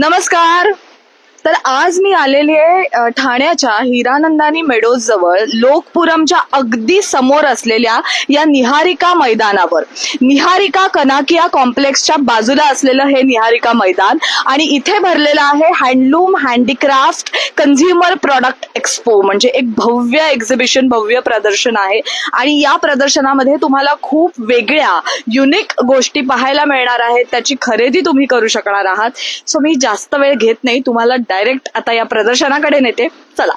नमस्कार। तर आज मी आलेली आहे ठाण्याच्या हिरानंदानी मेडोज जवळ लोकपुरमच्या अगदी समोर असलेल्या या निहारिका मैदानावर. निहारिका कनाकिया कॉम्प्लेक्सच्या बाजूला असलेलं हे निहारिका मैदान आणि इथे भरलेलं आहे handloom handicraft consumer product expo म्हणजे एक भव्य एक्झिबिशन भव्य प्रदर्शन आहे. आणि या प्रदर्शनामध्ये तुम्हाला खूप वेगळ्या युनिक गोष्टी पाहायला मिळणार आहेत. त्याची खरेदी तुम्ही करू शकणार आहात. सो मी जास्त वेळ घेत नाही. तुम्हाला डायरेक्ट आता या प्रदर्शनाकडे नेते. चला.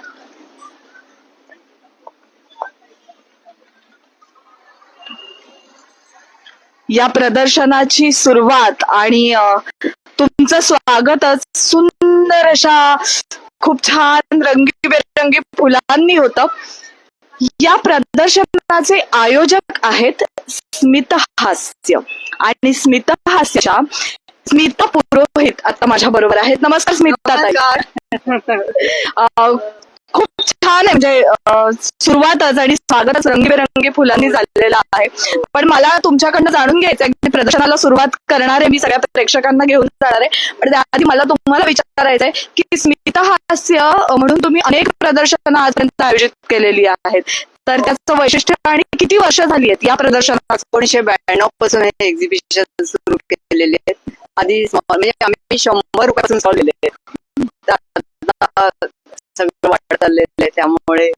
या प्रदर्शनाची सुरुवात आणि तुमचं स्वागतच सुंदर अशा खूप छान रंगीबेरंगी फुलांनी होतं. या प्रदर्शनाचे आयोजक आहेत स्मित हास्य आणि स्मितहास्यच्या स्मिता पुरोहित आता माझ्या बरोबर आहेत. नमस्कार स्मिता ताई. खूप छान आहे म्हणजे सुरुवातच आणि स्वागतच रंगीबेरंगी फुलांनी झालेलं आहे. पण मला तुमच्याकडनं जाणून घ्यायचं आहे की प्रदर्शनाला सुरुवात करणारे मी सगळ्या प्रेक्षकांना घेऊन जाणार आहे. पण त्याआधी मला तुम्हाला विचारायचं आहे की स्मिता हास्य म्हणून तुम्ही अनेक प्रदर्शनं आजपर्यंत आयोजित केलेली आहेत. तर त्याचं वैशिष्ट्य आणि किती वर्ष झाली आहेत या प्रदर्शनात? एकोणीशे ब्याण्णवपासून हे एक्झिबिशन सुरू केलेले आधी म्हणजे आम्ही शंभर रुपयापासून स्टॉल आता सगळं वाढत चाललेलं आहे त्यामुळे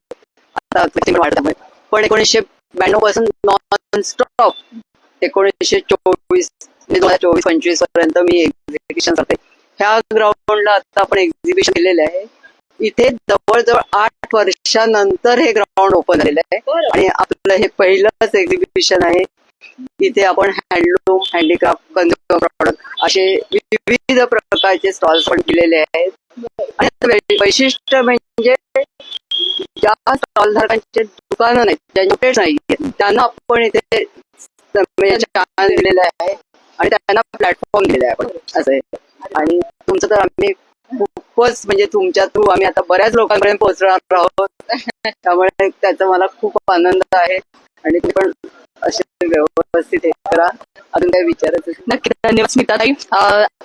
आता वाढत. पण एकोणीसशे ब्याण्णवपासून नॉन स्टॉप एकोणीसशे चोवीस दोन हजार चोवीस पंचवीसपर्यंत मी एक्झिबिशन करते. ह्या ग्राउंडला आता आपण एक्झिबिशन केलेलं आहे. इथे जवळजवळ आठ वर्षानंतर हे ग्राउंड ओपन झालेलं आहे. आणि आपलं हे पहिलंच एक्झिबिशन आहे. इथे आपण हँडलूम हँडीक्राफ्ट कन्झ्युमर प्रॉडक्ट असे विविध प्रकारचे स्टॉल्स पण केलेले आहेत. आणि वैशिष्ट्य म्हणजे ज्या स्टॉल धारकांचे दुकानं नाहीत ज्यांचे नाही त्यांना आपण इथे दिलेलं आहे आणि त्यांना प्लॅटफॉर्म दिलेला आहे आपण असं आहे. आणि तुमचं तर आम्ही खूपच म्हणजे तुमच्या थ्रू आम्ही आता बऱ्याच लोकांपर्यंत पोहोचणार आहोत. त्यामुळे त्याचा मला खूप आनंद आहे. आणि तुम्ही पण असे व्यवस्थित हे करा अजून काही विचारायचं? नक्की धन्यवाद स्मिताताई.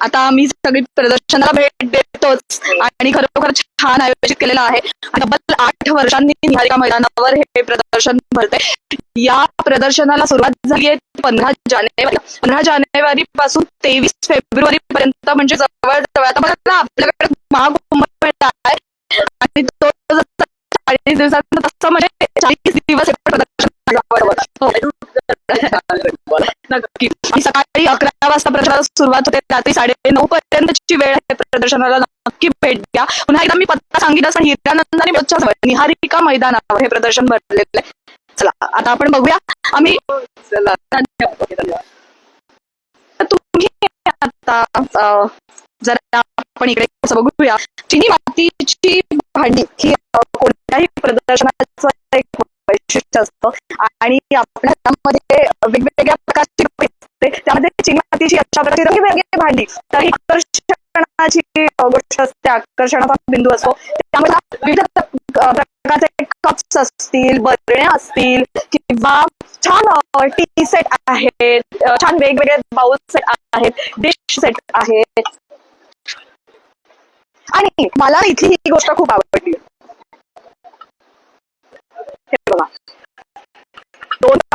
आता मी सगळी प्रदर्शनाला भेट देतोच आणि खरोखर छान आयोजित केलेलं आहे. तब्बल आठ वर्षांनी निहारिका मैदानावर हे प्रदर्शन भरते या प्रदर्शनाला सुरुवात झाली आहे पंधरा जानेवारी. पंधरा जानेवारी पासून तेवीस फेब्रुवारी पर्यंत म्हणजे जवळ जवळ आता आपल्याकडे महाकुंभ आहे. आणि तो चाळीस दिवसात तसं म्हणजे चाळीस दिवस प्रदर्शन नक्की सकाळी अकरा वाजता प्रचाराला सुरुवात होते. रात्री साडे नऊ पर्यंतची वेळ आहे प्रदर्शनाला नक्की भेट द्या. पुन्हा एकदा मी पत्ता सांगितलं पण हिरानंद आणि निहारिका मैदानावर हे प्रदर्शन भरलेलं आहे. चला आता आपण बघूया. आम्ही चला तुम्ही आता जरा आपण इकडे असं बघूया. चिनी मातीची भांडी ही कोणत्याही प्रदर्शनाचं एक वैशिष्ट्य असतं. आणि आपल्या हातामध्ये वेगवेगळ्या प्रकारची रोपे असते. त्यामध्ये चिनी मातीची रंगीबेरंगी भांडी. तर ही आकर्षणाची गोष्ट असते. आकर्षणाचा बिंदू असतो. त्यामुळे विविध प्रकारचे कप्स असतील बरण्या असतील किंवा छान टी सेट आहेत. छान वेगवेगळे बाउल सेट आहेत. डिश सेट आहेत. आणि मला इथली ही गोष्ट खूप आवडली हे बघा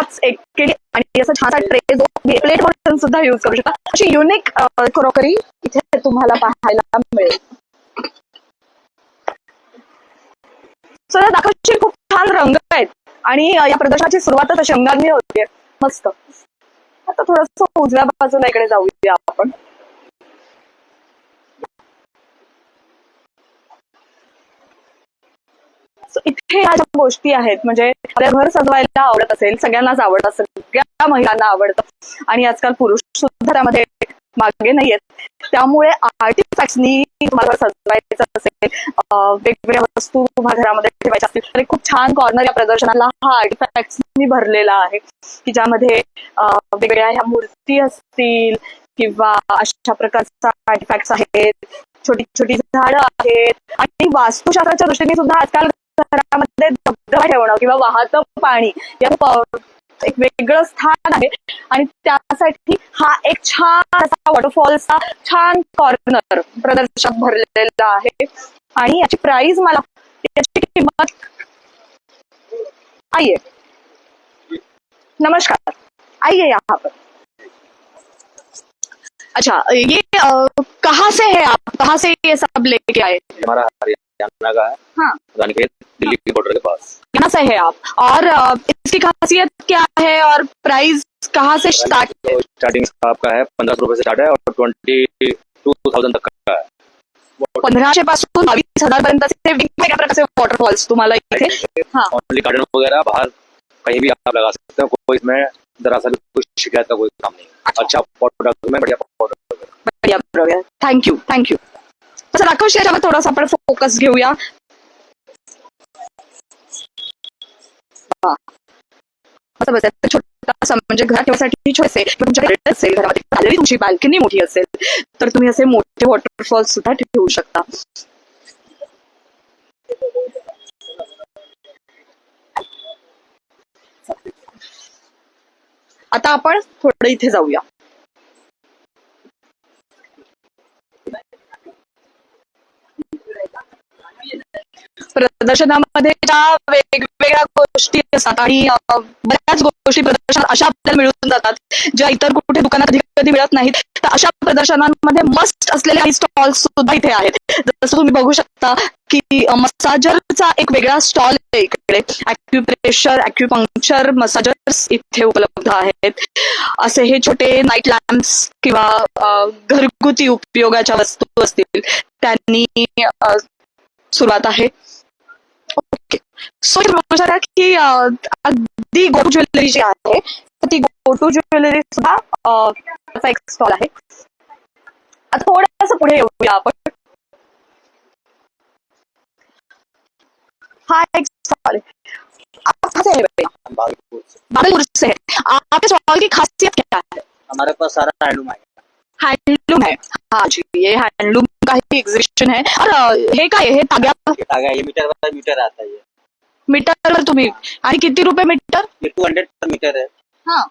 पाच एक केळी आणि असा छानसा ट्रे जो प्लेट म्हणून सुद्धा युज करू शकता. अशी युनिक क्रोकरी इथे तुम्हाला पाहायला मिळेल. सर या खूप छान रंग आहेत. आणि या प्रदर्शनाची सुरुवातच अशी रंगांनी होते मस्त. आता थोडस उजव्या बाजूला इकडे जाऊया आपण. इथे ह्या ज्या गोष्टी आहेत म्हणजे आपल्या घर सजवायला आवडत असेल सगळ्यांनाच आवडत असेल सगळ्या महिलांना आवडतं. आणि आजकाल पुरुष सुद्धा त्यामध्ये मागे नाहीयेत. त्यामुळे आर्टिफॅक्ट्सनी तुम्हाला सजवायचं असेल वेगवेगळ्या वस्तू तुम्हाला घरामध्ये ठेवायच्या असतील तर खूप छान कॉर्नर या प्रदर्शनाला हा आर्टिफॅक्ट्सनी भरलेला आहे. की ज्यामध्ये वेगवेगळ्या ह्या मूर्ती असतील किंवा अशा प्रकारचा आर्टिफॅक्ट्स आहेत. छोटी छोटी झाडं आहेत. आणि वास्तुशास्त्राच्या दृष्टीने सुद्धा आजकाल घरामध्ये धबधबा ठेवणं किंवा वाहतं पाणी या एक वेगळं स्थान आहे. आणि त्यासाठी हा एक छान असा वॉटरफॉलचा छान कॉर्नर प्रदर्शनात भरलेला आहे. आणि याची प्राइस मला याची किंमत आइए नमस्कार. आइए यहाँ पर अच्छा ये अ, कहाँ से है आप? कहाँ से ये सब लेके आए? हमारा हरियाणा का है। हाँ। रानीखेत दिल्ली की बॉर्डर के पास। यहाँ से है आप। और इसकी खासियत क्या है और प्राइस कहाँ से स्टार्ट तो स्टार्टिंग आपका है पंद्रह सौ रुपए से स्टार्ट है और ट्वेंटी टू थाउज़ेंड तक का है। पंधराशे पासून बावीस हज़ार वेगवेगळ्या प्रकारचे वॉटरफॉल्स तुम्हाला इथे ओनली गार्डन वगैरह बाहर कहीं भी आप लगा सकते हो कोई इसमें दरअसल कोई शिकायत का कोई काम नहीं अच्छा। प्रोडक्ट में बढ़िया प्रोडक्ट बढिया बरोबर थँक्यू थँक्यू तसं राखवशी याच्यावर थोडासा आपण फोकस घेऊया. असं बस म्हणजे ठेवासाठी छोटे असेल तुमची बाल्कनी मोठी असेल, तर तुम्ही असे मोठे वॉटरफॉल सुद्धा ठेवू शकता. आता आपण थोडं इथे जाऊया. प्रदर्शनामध्ये ज्या वेगवेगळ्या गोष्टी असतात आणि बऱ्याच गोष्टी प्रदर्शनात अशा आपल्याला मिळून जातात ज्या इतर कुठे दुकानात कधी कधी मिळत नाहीत तर अशा प्रदर्शनांमध्ये मस्ट असलेले काही स्टॉल सुद्धा इथे आहेत. जसं तुम्ही बघू शकता की मसाजरचा एक वेगळा स्टॉल आहे इकडे. अॅक्युप्रेशर अॅक्युपंक्चर मसाजर्स इथे उपलब्ध आहेत. असे हे छोटे नाईट लॅम्प्स किंवा घरगुती उपयोगाच्या वस्तू असतील. त्यांनी सुरुवात आहे. सो इथे बघू शकता की अगदी गोटू ज्वेलरी जी आहे तर ती गोटू ज्वेलरी सुद्धा एक स्टॉल आहे। आता थोडस पुढे येऊया आपण। हा एक स्टॉल आप कहाँ से है आपके स्टॉल की खासियत क्या है? हमारे पास सारा हैंडलूम है हैंडलूम है। हाँ जी ये हैंडलूम का ही एग्जिबिशन है। और हे काय आहे? हे ताग्या? ये धागा ये मीटर बाय मीटर आता है ये। मीटरवर तुम्ही. आणि किती रुपये metre? Two hundred per metre है हाँ.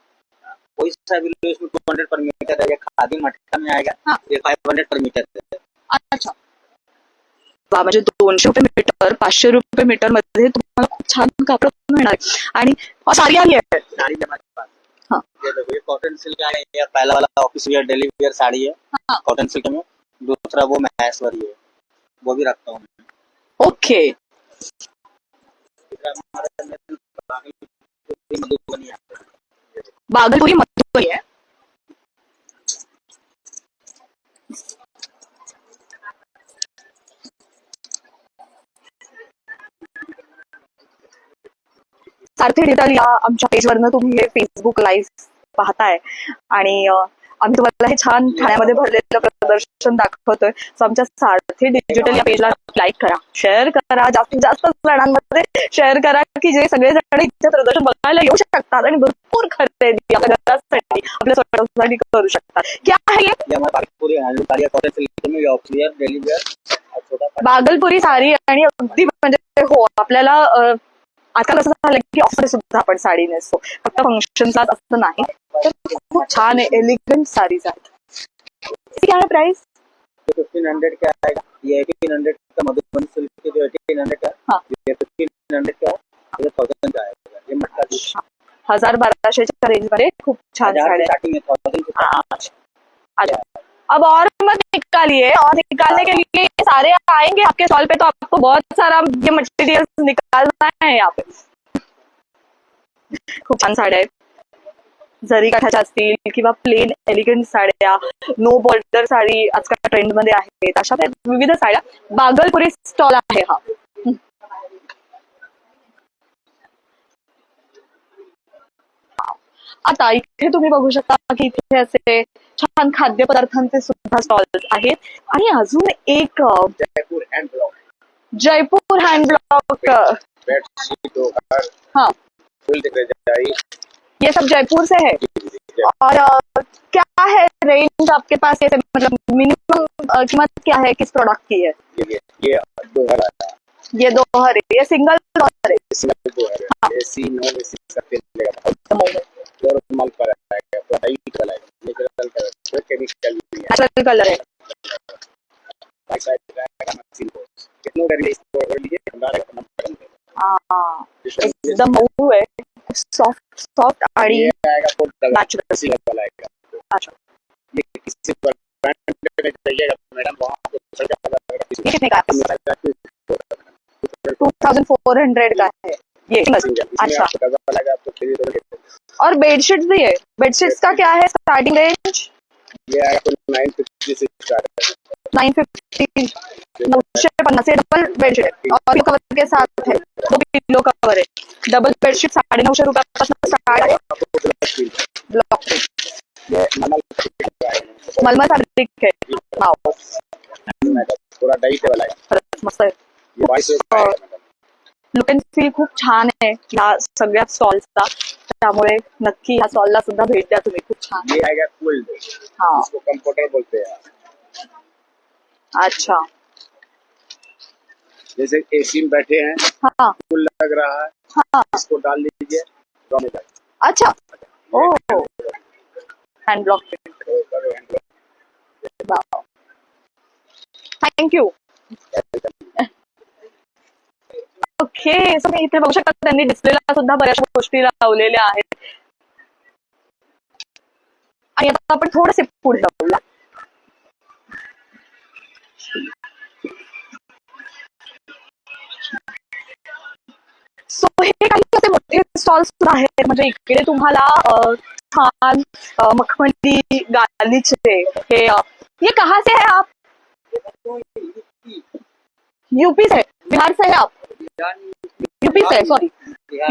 कोई सा भी लो इसमें टू हंड्रेड पर मीटर है ये खादी मटका में आएगा हाँ। ये फाइव हंड्रेड पर मीटर है अच्छा. वा म्हणजे दोनशे रुपये मीटर पाचशे रुपये मीटर मध्ये तुम्हाला खूप छान कापड मिळणार आणि अ, साडी आली आहे. साड़ी हमारे पास. हाँ। ये देखो ये कॉटन सिल्क है ये पहला वाला office wear daily wear sari है हाँ। कॉटन सिल्क में दूसरा वो महेश्वरी है वो भी रखता हूँ। ओके बागलपुरी मधुबनी है। सारथी डिजिटल या आमच्या पेजवरनं तुम्ही हे फेसबुक लाईव्ह पाहताय. आणि अं, आम्ही तुम्हाला हे छान ठाण्यामध्ये भरलेलं प्रदर्शन दाखवतोय. सो आमच्या सारथी डिजिटल या पेजला लाईक करा शेअर करा. जास्तीत जास्त जणांमध्ये शेअर करा की जे सगळे जण इथे प्रदर्शन बघायला येऊ शकतात आणि भरपूर खरेदी आपल्या घरासाठी आपल्या स्वतःसाठी करू शकतात. क्या आहे हे? बागलपुरी साड़ी आणि अगदी म्हणजे हो आपल्याला आजकाल असं झालं की ऑफ़र सुद्धा आपण साडी नेसतो. फक्त फंक्शनलाच असं नाही. तर खूप छान आहे एलिगंट साडीज आहेत इसकी क्या है प्राइस फिफ्टीन हंड्रेड का आएगा ये एटीन हंड्रेड का मधुबनी सिल्क के जो एटीन हंड्रेड का हाँ। ये फिफ्टीन हंड्रेड का ये थाउज़ेंड का आएगा ये मटका हज़ार बाराशेच्या रेंज मध्ये खूप छान साड्या स्टार्टिंग है थाउज़ेंड अच्छा अच्छा. अब और मत निकालिए। और निकालने के लिए सारे आएँगे आपके स्टॉल पे तो आपको बहुत सारा ये मटेरियल निकालना है यहाँ पे। खूप छान साड्या आहेत जरी काठाच्या असतील किंवा प्लेन एलिगंट साड्या नो बॉर्डर साडी आजकाल ट्रेंड मध्ये आहेत. अशा विविध साड्या बागलपुरी स्टॉल आहे हा. आता इथे तुम्ही बघू शकता की इथे असे छान खाद्यपदार्थांचे सुद्धा स्टॉल्स आहेत. आणि अजून एक जयपुर हैंड ब्लॉक हाँ. ये सब जयपुर से है? और क्या है रेंज आपके पास ये मतलब मिनिमम कीमत क्या है? किस प्रोडक्ट की है? ये ये ये दो ये दो हरे ये सिंगल हरे सिंगल दो है एसी नॉन एसी सब मिलेगा नॉर्मल पर आएगा तो हाइट वाला है नेचुरल कलर कोई केमिकल नहीं है। नेचुरल कलर है। बैक साइड रहेगा मशीन को कितनों का रिलीज़ को कर लिए हमारा नंबर कर हाँ देंगे एकदम मऊ है सॉफ्ट सॉफ्ट आएगा। Four double Natural. सिंगल अच्छा। ये किसी पर ब्रांड में चाहिएगा मैडम वहाँ ये कितने का है? पर टू थाउज़ेंड फोर हंड्रेड का है। ये अच्छा। आपको आपको और बेडशीट भी है। बेडशीट्स का क्या है? स्टार्टिंग रेंज ये आएगा तो से स्टार्ट है। नाइन फिफ्टी नऊशे डबल बेडशीट और पिलो कवर के साथ है। दो पिलो कवर है। डबल बेडशीट साढ़े स्टार्ट आपको ब्लॉक मलमल फॅब्रिक पूरा डाई टेबल मस्त ये बाईस सौ का आएगा मैडम लुक अँड फील खूप छान आहे या सगळ्या स्टॉल्सचा त्यामुळे नक्की या स्टॉलला सुद्धा भेट द्या तुम्ही. खूप छान. ये आएगा कूल्ड हाँ. इसको कंप्यूटर बोलते हैं अच्छा. जैसे एसी में बैठे हैं हाँ. कूल लग रहा है हाँ. इसको डाल लीजिए जाएगा अच्छा. ओ. हँड ब्लॉक तो करो hand thank you okay so मी इथे बघू शकता त्यांनी डिस्प्लेला सुद्धा बऱ्याचशा गोष्टी लावलेल्या आहेत. आणि आता आपण थोडेसे पुढे जाऊया. सो हे काही असे मोठे स्टॉल्स आहेत. म्हणजे इकडे तुम्हाला छान मखमली गालीचे हे ये कहाँ से है आप? यूपी से बिहार से है आप? यूपी से सॉरी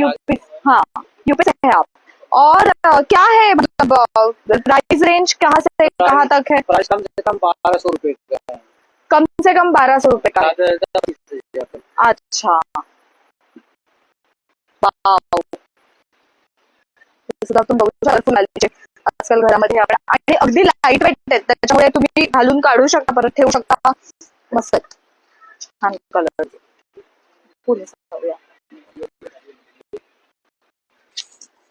यूपी हाँ यूपी से है आप। और क्या है मतलब प्राइस रेंज कहाँ से कहाँ तक है? प्राइस कम से कम बारह सौ रुपए का कम से कम बारह सौ रुपए का। अच्छा। सुद्धा तुम्ही बघू शकता गालीचे. आजकाल घरामध्ये आपण आणि अगदी लाईट वेट आहेत त्याच्यामुळे तुम्ही घालून काढू शकता परत ठेवू शकता. मस्त. छान कलर पुढे जाऊया